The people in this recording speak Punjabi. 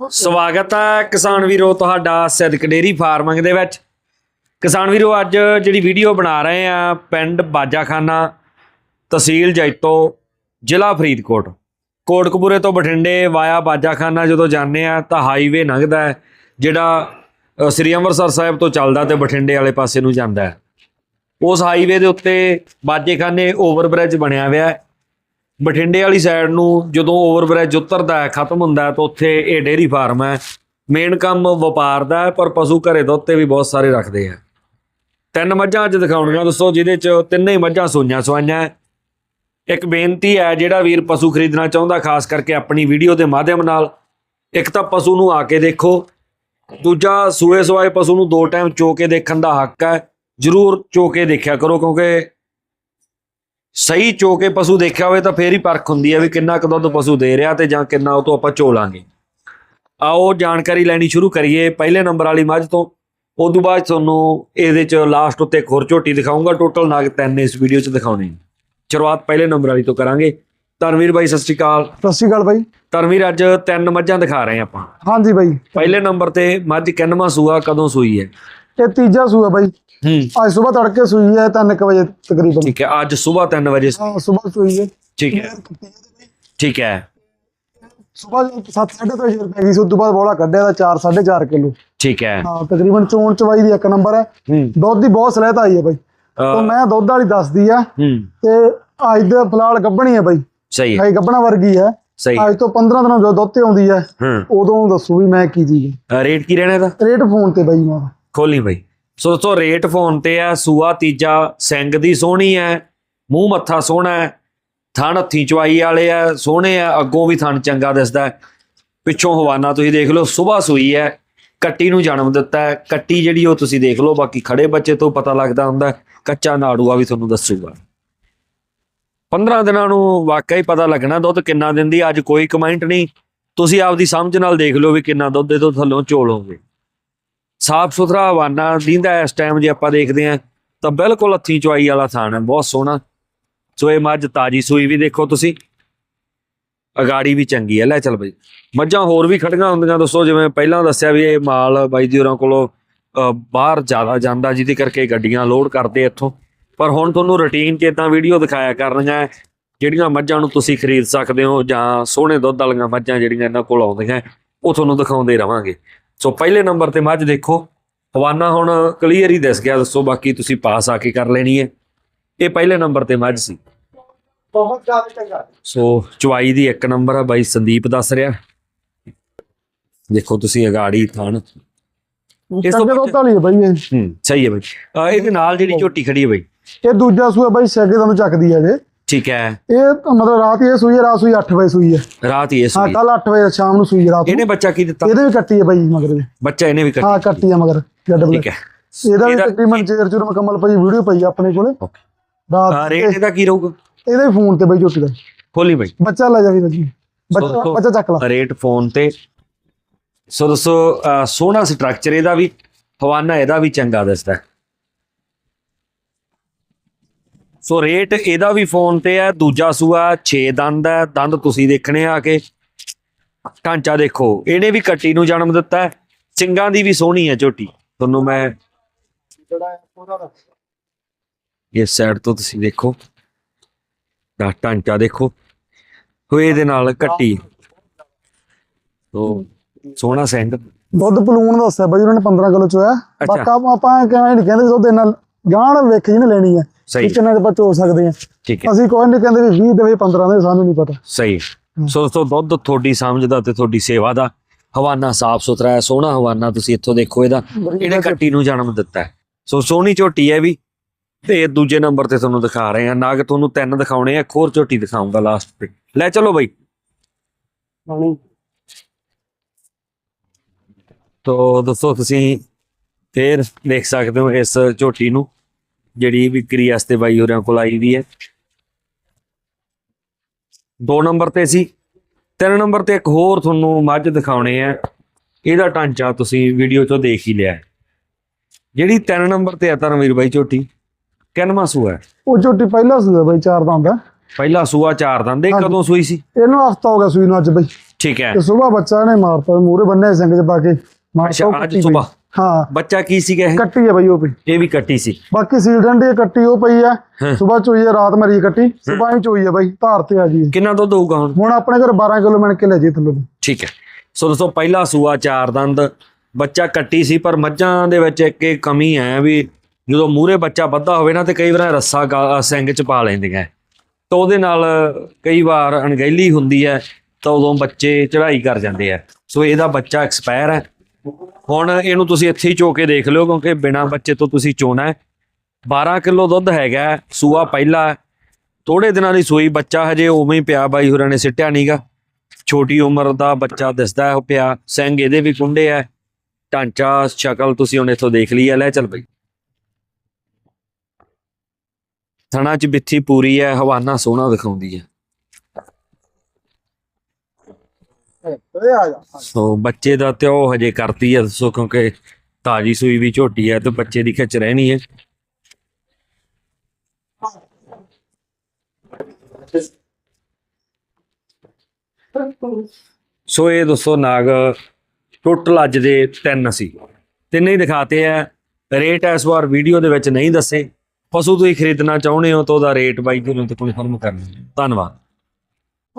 ਸਵਾਗਤ ਹੈ ਕਿਸਾਨ ਵੀਰੋ, ਤੁਹਾਡਾ ਸਿੱਧਕ ਡੇਰੀ ਫਾਰਮਿੰਗ ਦੇ ਵਿੱਚ। ਕਿਸਾਨ ਵੀਰੋ, ਅੱਜ ਜਿਹੜੀ ਵੀਡੀਓ ਬਣਾ ਰਹੇ ਆ, ਪਿੰਡ ਬਾਜਾਖਾਨਾ, ਤਹਿਸੀਲ ਜੈਤੋ, ਜ਼ਿਲ੍ਹਾ ਫਰੀਦਕੋਟ। ਕੋਟਕਪੂਰੇ ਤੋਂ ਬਠਿੰਡੇ ਵਾਇਆ ਬਾਜਾਖਾਨਾ ਜਦੋਂ ਜਾਂਦੇ ਆ, ਤਾਂ ਹਾਈਵੇ ਲੰਘਦਾ ਹੈ, ਜਿਹੜਾ ਸ੍ਰੀ ਅੰਮ੍ਰਿਤਸਰ ਸਾਹਿਬ ਤੋਂ ਚੱਲਦਾ ਤੇ ਬਠਿੰਡੇ ਵਾਲੇ ਪਾਸੇ ਨੂੰ ਜਾਂਦਾ ਹੈ। ਉਸ ਹਾਈਵੇ ਦੇ ਉੱਤੇ ਬਾਜੇਖਾਨੇ ਓਵਰਬ੍ਰਿਜ ਬਣਿਆ ਹੋਇਆ ਹੈ। ਬਠਿੰਡੇ ਵਾਲੀ ਸਾਈਡ ਨੂੰ ਜਦੋਂ ਓਵਰਬ੍ਰਿਜ ਉਤਰਦਾ ਹੈ, ਖਤਮ ਹੁੰਦਾ ਹੈ, ਤਾਂ ਉੱਥੇ ਇਹ ਡੇਅਰੀ ਫਾਰਮ ਹੈ। ਮੇਨ ਕੰਮ ਵਪਾਰ ਦਾ ਹੈ, ਪਰ ਪਸ਼ੂ ਘਰੇ ਦੁੱਧ ਤੇ ਵੀ ਬਹੁਤ ਸਾਰੇ ਰੱਖਦੇ ਆ। ਤਿੰਨ ਮੱਝਾਂ ਅੱਜ ਦਿਖਾਉਣੀਆਂ, ਦੱਸੋ ਜਿਹਦੇ ਚ ਤਿੰਨੇ ਹੀ ਮੱਝਾਂ ਸੂਈਆਂ ਸਵਾਈਆਂ ਹੈ। ਇੱਕ ਬੇਨਤੀ ਹੈ, ਜਿਹੜਾ ਵੀਰ ਪਸ਼ੂ ਖਰੀਦਣਾ ਚਾਹੁੰਦਾ, ਖਾਸ ਕਰਕੇ ਆਪਣੀ ਵੀਡੀਓ ਦੇ ਮਾਧਿਅਮ ਨਾਲ, ਇੱਕ ਤਾਂ ਪਸ਼ੂ ਨੂੰ ਆ ਕੇ ਦੇਖੋ। ਦੂਜਾ, ਸੂਏ ਸਵਾਏ ਪਸ਼ੂ ਨੂੰ ਦੋ ਟਾਈਮ ਚੋ ਕੇ ਦੇਖਣ ਦਾ ਹੱਕ ਹੈ। ਜ਼ਰੂਰ ਚੋ ਕੇ ਦੇਖਿਆ ਕਰੋ, ਕਿਉਂਕਿ ਸਹੀ ਚੋ ਕੇ ਪਸ਼ੂ ਦੇਖਿਆ ਹੋਵੇ ਤਾਂ ਫੇਰ ਹੀ ਪਰਖ ਹੁੰਦੀ ਹੈ ਵੀ ਕਿੰਨਾ ਕੁ ਦੁੱਧ ਪਸ਼ੂ ਦੇ ਰਿਹਾ ਤੇ ਜਾਂ ਕਿੰਨਾ ਉਹ ਤੋਂ ਆਪਾਂ ਚੋ ਲਾਂਗੇ। ਆਓ ਜਾਣਕਾਰੀ ਲੈਣੀ ਸ਼ੁਰੂ ਕਰੀਏ। ਪਹਿਲੇ ਨੰਬਰ ਵਾਲੀ ਮੱਝ ਤੋਂ। ਉਸ ਤੋਂ ਬਾਅਦ ਤੁਹਾਨੂੰ ਇਹਦੇ ਚ ਲਾਸਟ ਉੱਤੇ ਹੋਰ ਝੋਟੀ ਦਿਖਾਉਂਗਾ ਟੋਟਲ ਨਾਗ ਤਿੰਨ ਇਸ ਵੀਡੀਓ ਚ ਦਿਖਾਉਣੇ। ਸ਼ੁਰੂਆਤ ਪਹਿਲੇ ਨੰਬਰ ਵਾਲੀ ਤੋਂ ਕਰਾਂਗੇ। ਧਰਮਵੀਰ ਬਾਈ ਸਤਿ ਸ਼੍ਰੀ ਅਕਾਲ। ਸਤਿ ਸ਼੍ਰੀ ਅਕਾਲ ਬਾਈ। ਧਰਮਵੀਰ ਅੱਜ ਤਿੰਨ ਮੱਝਾਂ ਦਿਖਾ ਰਹੇ ਆਪਾਂ। ਹਾਂਜੀ ਬਾਈ। ਪਹਿਲੇ ਨੰਬਰ ਤੇ ਮੱਝ ਕਿੰਨਵਾਂ ਸੂਆ ਕਦੋਂ ਸੂਈ ਹੈ? ਇਹ ਤੀਜਾ ਸੂਆ ਬਾਈ। ਅੱਜ ਸਵੇਰ ਤੜਕੇ ਸੂਈ ਹੈ 3:00 ਵਜੇ ਤਕਰੀਬਨ। ਠੀਕ ਹੈ ਅੱਜ ਸਵੇਰ 3 ਵਜੇ ਹਾਂ ਸਵੇਰ ਸੂਈ ਹੈ। ਠੀਕ ਹੈ। ਠੀਕ ਹੈ। ਸਵੇਰ 7:30 ਵਜੇ ਪੈ ਗਈ ਸੀ ਉਸ ਤੋਂ ਬਾਅਦ ਬੋਲਾ ਕੱਢਿਆ ਦਾ 4 4.5 ਕਿਲੋ। ਠੀਕ ਹੈ। ਹਾਂ ਤਕਰੀਬਨ ਚੋਣ ਚਵਾਈ ਦੀ ਇੱਕ ਨੰਬਰ ਹੈ। ਦੁੱਧ ਦੀ ਬਹੁਤ ਸਲਹਿਤ ਆਈ ਹੈ ਬਾਈ। ਤਾਂ ਮੈਂ ਦੁੱਧ ਵਾਲੀ ਦੱਸਦੀ ਆ। ਤੇ ਅੱਜ ਦੇ ਫਿਲਹਾਲ ਗੱਭਣੀ ਹੈ ਬਾਈ। ਸਹੀ ਹੈ। ਗੱਭਣਾ ਵਰਗੀ ਹੈ। ਸਹੀ ਅੱਜ ਤੋਂ 15 ਦਿਨਾਂ ਜਦੋਂ ਦੁੱਧ ਤੇ ਆਉਂਦੀ ਹੈ ਉਦੋਂ ਦੱਸੂ ਵੀ ਮੈਂ ਕੀ ਚੀਜ਼ ਰੇਟ ਕੀ ਰਹਿਣਾ ਇਹਦਾ? ਰੇਟ ਫੋਨ ਤੇ ਬਾਈ ਮੈਂ। ਖੋਲੀ ਬਈ। ਸੋ ਦੋਸਤੋ ਰੇਟ ਫੋਨ ਤੇ ਆ ਸੂਆ ਤੀਜਾ, ਸਿੰਘ ਦੀ ਸੋਹਣੀ ਹੈ, ਮੂੰਹ ਮੱਥਾ ਸੋਹਣਾ ਹੈ, ਥਣ ਹੱਥੀ ਚਵਾਈ ਵਾਲੇ ਆ ਸੋਹਣੇ ਆ ਅੱਗੋਂ ਵੀ ਥਣ ਚੰਗਾ ਦਿਸਦਾ ਹੈ। ਪਿੱਛੋਂ ਹਵਾਨਾ ਤੁਸੀਂ ਦੇਖ ਲਓ ਸਵੇਰ ਸੂਈ ਹੈ, ਕੱਟੀ ਨੂੰ ਜਨਮ ਦਿੱਤਾ ਹੈ, ਕੱਟੀ ਜਿਹੜੀ ਉਹ ਤੁਸੀਂ ਦੇਖ ਲਓ, ਬਾਕੀ ਖੜੇ ਬੱਚੇ ਤੋਂ ਪਤਾ ਲੱਗਦਾ ਹੁੰਦਾ ਕੱਚਾ ਨਾੜੂਆ ਵੀ ਤੁਹਾਨੂੰ ਦੱਸੂਗਾ। 15 ਦਿਨਾਂ ਨੂੰ ਵਾਕਈ ਪਤਾ ਲੱਗਣਾ ਦੁੱਧ ਕਿੰਨਾ ਦਿੰਦੀ, ਅੱਜ ਕੋਈ ਕਮੈਂਟ ਨਹੀਂ। ਤੁਸੀਂ ਆਪਦੀ ਸਮਝ ਨਾਲ ਦੇਖ ਲਓ ਵੀ ਕਿੰਨਾ ਦੁੱਧ ਇਹ ਤੋਂ ਥੱਲੋਂ ਚੋਲੋਗੇ ਸਾਫ਼ ਸੁਥਰਾ ਹਵਾਨਾ ਦਿੰਦਾ ਇਸ ਟਾਈਮ ਜੇ ਆਪਾਂ ਦੇਖਦੇ ਆਂ ਤਾਂ ਬਿਲਕੁਲ ਹੱਥੀ ਚੁਆਈ ਵਾਲਾ ਥਾਨ ਹੈ ਬਹੁਤ ਸੋਹਣਾ। ਸੋ ਇਹ ਮੱਝ ਤਾਜੀ ਸੂਈ ਵੀ ਦੇਖੋ ਤੁਸੀਂ। ਅਗਾੜੀ ਵੀ ਚੰਗੀ ਹੈ ਲੈ ਚੱਲ ਬਈ। ਮੱਝਾਂ ਹੋਰ ਵੀ ਖੜੀਆਂ ਹੁੰਦੀਆਂ ਦੋਸਤੋ ਜਿਵੇਂ ਪਹਿਲਾਂ ਦੱਸਿਆ ਵੀ ਇਹ ਮਾਲ ਬਾਈ ਜੀ ਹੋਰਾਂ ਕੋਲੋਂ ਬਾਹਰ ਜ਼ਿਆਦਾ ਜਾਂਦਾ ਜਿਹਦੇ ਕਰਕੇ ਗੱਡੀਆਂ ਲੋਡ ਕਰਦੇ ਇੱਥੋਂ। ਪਰ ਹੁਣ ਤੁਹਾਨੂੰ ਰੁਟੀਨ 'ਚ ਇਦਾਂ ਵੀਡੀਓ ਦਿਖਾਇਆ ਕਰਨੀਆਂ ਹੈ, ਜਿਹੜੀਆਂ ਮੱਝਾਂ ਨੂੰ ਤੁਸੀਂ ਖਰੀਦ ਸਕਦੇ ਹੋ ਜਾਂ ਸੋਹਣੇ ਦੁੱਧ ਵਾਲੀਆਂ ਮੱਝਾਂ ਜਿਹੜੀਆਂ ਇਹਨਾਂ ਕੋਲ ਆਉਂਦੀਆਂ ਉਹ ਤੁਹਾਨੂੰ ਦਿਖਾਉਂਦੇ ਰਵਾਂਗੇ। ਸੋ ਪਹਿਲੇ ਨੰਬਰ ਤੇ ਮੱਝ ਦੇਖੋ। ਹਵਾਨਾ ਹੁਣ ਕਲੀਅਰ ਹੀ ਦਿਸ ਗਿਆ ਦੱਸੋ ਬਾਕੀ ਤੁਸੀਂ ਪਾਸ ਆ ਕੇ ਕਰ ਲੈਣੀ ਹੈ। ਇਹ ਪਹਿਲੇ ਨੰਬਰ ਤੇ ਮੱਝ ਸੀ। ਬਹੁਤ ਜ਼ਿਆਦਾ ਚੰਗਾ। ਸੋ ਚੁਆਈ ਦੀ ਇੱਕ ਨੰਬਰ ਆ ਬਾਈ ਸੰਦੀਪ ਦੱਸ ਰਿਹਾ। ਦੇਖੋ ਤੁਸੀਂ ਅਗਾੜੀ ਥਣ ਇਸ ਤੋਂ ਦੁੱਧ ਵਾਲੀ ਹੈ ਬਾਈ ਇਹ। ਹੂੰ ਸਹੀ ਹੈ ਬਾਈ। ਇਹਦੇ ਨਾਲ ਜਿਹੜੀ ਝੋਟੀ ਖੜੀ ਹੈ ਬਾਈ। ਇਹ ਦੂਜਾ ਸੂਆ ਬਾਈ ਸੈਗੇ ਤੁਹਾਨੂੰ ਚੱਕਦੀ ਹੈ ਜੇ। ਠੀਕ ਹੈ। ਇਹ ਤਾਂ ਮਤਲਬ ਰਾਤ ਹੀ ਇਹ ਸੂਈ ਹੈ ਰਾਤ ਸੂਈ 8 ਵਜੇ ਸੂਈ ਹੈ। ਰਾਤ ਹੀ ਇਹ ਹਾਂ ਕੱਲ 8 ਵਜੇ ਸ਼ਾਮ ਨੂੰ ਸੂਈ ਹੈ ਰਾਤ ਨੂੰ। ਇਹਨੇ ਬੱਚਾ ਕੀ ਦਿੱਤਾ? ਇਹਦੇ ਵੀ ਕੱਟੀ ਹੈ ਬਾਈ ਮਗਰ ਦੇ ਬੱਚਾ ਇਹਨੇ ਵੀ ਕੱਟਿਆ ਹਾਂ ਕੱਟੀ ਹੈ ਮਗਰ ਜੱਡ ਠੀਕ ਹੈ। ਇਹਦਾ ਵੀ ਇਹਦਾ- ਤਕਰੀਬਨ ਚੇਰ ਚੁਰ ਮੁਕੰਮਲ ਪਈ ਵੀਡੀਓ ਪਈ ਆ ਆਪਣੇ ਕੋਲੇ। ਓਕੇ। ਰਾਤ ਰੇਟ ਇਹਦਾ ਕੀ ਰਹੂਗਾ? ਇਹਦੇ ਵੀ ਫੋਨ ਤੇ ਬਾਈ ਝੋਟੀ ਦਾ। ਖੋਲੀ ਬਾਈ। ਬੱਚਾ ਲੈ ਜਾਵੀ ਬੱਜੀ ਬੱਚਾ ਸੋ- ਬੱਚਾ ਚੱਕ ਲਾ। ਰੇਟ ਫੋਨ ਤੇ। ਸੋ ਦੋਸਤੋ ਅਹ ਸੋਹਣਾ ਸਟਰਕਚਰ ਇਹਦਾ ਵੀ ਹਵਾਨਾ ਇਹਦਾ ਵੀ ਚੰਗਾ ਦਿਸਦਾ ਹੈ। ਸੋ ਰੇਟ ਇਹਦਾ ਵੀ ਫੋਨ ਤੇ ਹੈ ਦੂਜਾ ਸੂਆ 6 ਦੰਦ ਹੈ ਦੰਦ ਤੁਸੀਂ ਦੇਖਣੇ ਆ ਕੇ। ਢਾਂਚਾ ਦੇਖੋ ਇਹਨੇ ਵੀ ਕੱਟੀ ਨੂੰ ਜਨਮ ਦਿੱਤਾ ਸਿੰਗਾਂ ਦੀ ਵੀ ਸੋਹਣੀ ਹੈ ਝੋਟੀ। ਤੁਹਾਨੂੰ ਮੈਂ ਇਸ ਸਾਈਡ ਤੋਂ ਤੁਸੀਂ ਦੇਖੋ। ਦਾ ਢਾਂਚਾ ਦੇਖੋ। ਹੋਏ ਦੇ ਨਾਲ ਕੱਟੀ। ਤੋ ਸੋਹਣਾ ਸਿੰਘ ਦੁੱਧ ਪਲੂਣ ਦੱਸਿਆ ਬਾਈ ਉਹਨਾਂ ਨੇ 15 ਕਿਲੋ ਚੋਇਆ। ਬਾਕਾ ਆਪਾਂ ਕਹਿੰਦੇ ਨਹੀਂ ਕਹਿੰਦੇ ਦੁੱਧ ਇਹਨਾਂ ਗਾਣ ਵੇਖ ਜੀ ਨੇ ਲੈਣੀ ਹੈ। ਸਹੀ। ਕਿੰਨਾ ਦੇ ਬੱਚੋ ਸਕਦੇ ਆ। ਠੀਕ ਹੈ। ਅਸੀਂ ਕੋਈ ਨਹੀਂ ਕਹਿੰਦੇ ਵੀ 20 ਦੇਵੇ 15 ਦੇ ਸਾਨੂੰ ਨਹੀਂ ਪਤਾ। ਸਹੀ। ਸੋ ਦੋਸਤੋ ਦੁੱਧ ਤੁਹਾਡੀ ਸਮਝ ਦਾ ਤੇ ਤੁਹਾਡੀ ਸੇਵਾ ਦਾ। ਹਵਾਨਾ ਸਾਫ਼ ਸੁਥਰਾ ਹੈ ਸੋਹਣਾ ਹਵਾਨਾ ਤੁਸੀਂ ਇੱਥੋਂ ਦੇਖੋ ਇਹਦਾ। ਇਹਨੇ ਕੱਟੀ ਨੂੰ ਜਨਮ ਦਿੱਤਾ ਹੈ। ਸੋ ਸੋਹਣੀ ਝੋਟੀ ਹੈ ਵੀ। ਤੇ ਦੂਜੇ ਨੰਬਰ ਤੇ ਤੁਹਾਨੂੰ ਦਿਖਾ ਰਹੇ ਆ ਨਾਗ ਤੁਹਾਨੂੰ ਤਿੰਨ ਦਿਖਾਉਣੇ ਆ। ਹੋਰ ਝੋਟੀ ਦਿਖਾਉਂਗਾ ਲਾਸਟ ਤੇ। ਲੈ ਚਲੋ ਬਈ। ਤੋ ਦੋਸਤੋ ਤੁਸੀਂ ਫੇਰ ਦੇਖ ਸਕਦੇ ਹੋ ਇਸ ਝੋਟੀ ਨੂੰ। ਜਿਹੜੀ ਵਿਕਰੀ ਵਾਸਤੇ ਬਾਈ ਹੋਰਾਂ ਕੋਲ ਆਈ ਵੀ ਹੈ। ਦੋ ਨੰਬਰ ਤੇ ਸੀ। ਤਿੰਨ ਨੰਬਰ ਤੇ ਇੱਕ ਹੋਰ ਤੁਹਾਨੂੰ ਮੱਝ ਦਿਖਾਉਣੇ ਆ। ਇਹਦਾ ਢਾਂਚਾ ਤੁਸੀਂ ਵੀਡੀਓ ਤੋਂ ਦੇਖ ਹੀ ਲਿਆ। ਜਿਹੜੀ ਤਿੰਨ ਨੰਬਰ ਤੇ ਆ ਧਰਮਵੀਰ ਬਾਈ ਝੋਟੀ ਕਿੰਨਵਾਂ ਸੂਆ ਹੈ? ਉਹ ਝੋਟੀ ਪਹਿਲਾ ਸੂਆ ਬਾਈ ਚਾਰ ਦੰਦ ਆ ਪਹਿਲਾ ਸੂਆ ਚਾਰ ਦੰਦ। ਇਹ। ਕਦੋਂ ਸੂਈ ਸੀ? ਇਹਨੂੰ ਹਫਤਾ ਹੋ ਗਿਆ ਸੂਈ ਨੂੰ ਅੱਜ ਬਈ। ਠੀਕ ਹੈ। ਤੇ ਸਵੇਰ ਬੱਚਾ ਨੇ ਮਾਰਤਾ ਮੂਰੇ ਬੰਨੇ ਸਿੰਘ ਚ ਪਾ ਕੇ। ਮਾਰਤਾ ਅੱਛਾ ਅੱਜ। ਸਵੇਰ ਹਾਂ। ਬੱਚਾ ਕੀ ਸੀਗਾ ਇਹ? ਕੱਟੀ ਹੈ ਬਈ ਉਹ ਪਈ ਇਹ ਵੀ ਕੱਟੀ ਸੀ। ਬਾਕੀ ਸੀਲ ਡੰਡੀ ਕੱਟੀ ਉਹ ਪਈ ਆ। ਹਾਂ। ਸਵੇਰ ਚੋਈ ਹੈ ਰਾਤ ਮਰੀ ਕੱਟੀ। ਸਵੇਰ ਹੀ ਚੋਈ ਹੈ ਬਈ ਧਾਰ ਤੇ ਆ ਜੀ ਕਿੰਨਾ ਦੁੱਧ ਹੋਊਗਾ ਹੁਣ? ਹੁਣ ਆਪਣੇ ਘਰ 12 ਕਿਲੋ ਮਿਣ ਕੇ ਲੈ ਜੀ ਥੱਲੋਂ ਠੀਕ ਹੈ। ਸੋ ਦੋਸਤੋ ਪਹਿਲਾ ਸੂਆ ਚਾਰ ਦੰਦ। ਬੱਚਾ ਕੱਟੀ ਸੀ ਪਰ ਮੱਝਾਂ ਦੇ ਵਿੱਚ ਇੱਕ ਇਹ ਕਮੀ ਹੈ ਵੀ ਜਦੋਂ ਮੂਰੇ ਬੱਚਾ ਵੱਧਾ ਹੋਵੇ ਨਾ ਤੇ ਕਈ ਵਾਰ ਰੱਸਾ ਗਾ- ਸਿੰਘ ਚ ਪਾ ਲੈਂਦੀਆਂ। ਤਾਂ ਉਹਦੇ ਨਾਲ ਕਈ ਵਾਰ ਅਣਗਹਿਲੀ ਹੁੰਦੀ ਹੈ ਤਾਂ ਉਦੋਂ ਬੱਚੇ ਚੜ੍ਹਾਈ ਕਰ ਜਾਂਦੇ ਆ। ਸੋ ਇਹਦਾ ਬੱਚਾ ਐਕਸਪਾਇਰ ਹੈ। ਹੁਣ ਇਹਨੂੰ ਤੁਸੀਂ ਇੱਥੇ ਹੀ ਚੋ ਕੇ ਦੇਖ ਲਿਓ, ਕਿਉਂਕਿ ਬਿਨਾ ਬੱਚੇ ਤੋਂ ਤੁਸੀਂ ਚੋਣਾ ਹੈ। 12 ਕਿਲੋ ਦੁੱਧ ਹੈਗਾ ਸੂਆ ਪਹਿਲਾ ਥੋੜੇ ਦਿਨਾਂ ਦੀ ਸੂਈ, ਬੱਚਾ ਹਜੇ ਉਵੇਂ ਹੀ ਪਿਆ, ਬਾਈ ਹੋਰਾਂ ਨੇ ਸਿੱਟਿਆ ਨਹੀਂਗਾ ਛੋਟੀ ਉਮਰ ਦਾ ਬੱਚਾ ਦਿਸਦਾ ਹੈ, ਉਹ ਪਿਆ। ਸਿੰਘ ਇਹਦੇ ਵੀ ਕੁੰਡੇ ਹੈ। ਢਾਂਚਾ, ਸ਼ਕਲ ਤੁਸੀਂ ਹੁਣ ਇੱਥੋਂ ਦੇਖ ਲਈ ਹੈ। ਲੈ ਚੱਲ ਬਈ। ਥਣਾ ਚ ਬਿੱਥੀ ਪੂਰੀ ਹੈ, ਹਵਾਨਾ ਸੋਹਣਾ ਦਿਖਾਉਂਦੀ ਹੈ ਏ ਆ ਜਾ ਸੋ ਬੱਚੇ ਦਾ ਤੇ ਉਹ ਹਜੇ ਕਰਤੀ ਹੈ ਸੋ ਕਿਉਂਕਿ ਤਾਜੀ ਸੂਈ ਵੀ ਝੋਟੀ ਹੈ ਤੇ ਬੱਚੇ ਦੀ ਖਿੱਚ ਰਹਿਣੀ ਹੈ ਸੋ ਇਹ ਦੋਸਤੋ ਨਾਗ, ਟੋਟਲ ਅੱਜ ਦੇ ਤਿੰਨ ਸੀ। ਤਿੰਨੇ ਹੀ ਦਿਖਾਤੇ ਆ। ਰੇਟ ਇਸ ਵਾਰ ਵੀਡੀਓ ਦੇ ਵਿੱਚ ਨਹੀਂ ਦੱਸੇ। ਪਸ਼ੂ ਤੁਸੀਂ ਖਰੀਦਣਾ ਚਾਹੁੰਦੇ ਹੋ ਤਾਂ ਉਹਦਾ ਰੇਟ ਬਾਈ ਜੀ ਨੂੰ ਤੇ ਕਨਫਰਮ ਕਰਨਾ। ਧੰਨਵਾਦ।